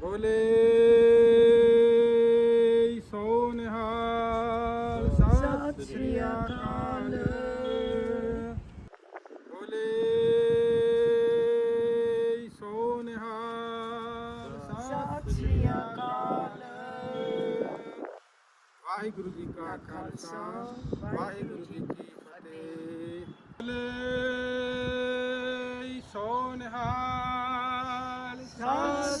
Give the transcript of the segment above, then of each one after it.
ਬੋਲੇ ਸੋ ਨਿਹਾਲ। ਸਤਿ ਸ੍ਰੀ ਅਕਾਲ। ਬੋਲੇ ਸੋ ਨਿਹਾਲ। ਸਤਿ ਸ੍ਰੀ ਅਕਾਲ। ਵਾਹਿਗੁਰੂ ਜੀ ਕਾ ਖਾਲਸਾ। ਵਾਹਿਗੁਰੂ ਜੀ ਕੀ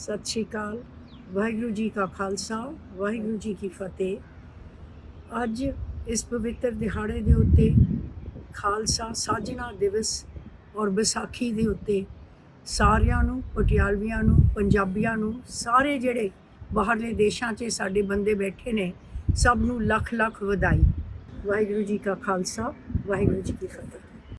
ਸਤਿ ਸ਼੍ਰੀ ਅਕਾਲ। ਵਾਹਿਗੁਰੂ ਜੀ ਕਾ ਖਾਲਸਾ, ਵਾਹਿਗੁਰੂ ਜੀ ਕੀ ਫਤਿਹ। ਅੱਜ ਇਸ ਪਵਿੱਤਰ ਦਿਹਾੜੇ ਦੇ ਉੱਤੇ ਖਾਲਸਾ ਸਾਜਣਾ ਦਿਵਸ ਔਰ ਵਿਸਾਖੀ ਦੇ ਉੱਤੇ ਸਾਰਿਆਂ ਨੂੰ, ਪਟਿਆਲਵੀਆਂ ਨੂੰ, ਪੰਜਾਬੀਆਂ ਨੂੰ, ਸਾਰੇ ਜਿਹੜੇ ਬਾਹਰਲੇ ਦੇਸ਼ਾਂ 'ਚ ਸਾਡੇ ਬੰਦੇ ਬੈਠੇ ਨੇ, ਸਭ ਨੂੰ ਲੱਖ ਲੱਖ ਵਧਾਈ। ਵਾਹਿਗੁਰੂ ਜੀ ਕਾ ਖਾਲਸਾ, ਵਾਹਿਗੁਰੂ ਜੀ ਕੀ ਫਤਿਹ।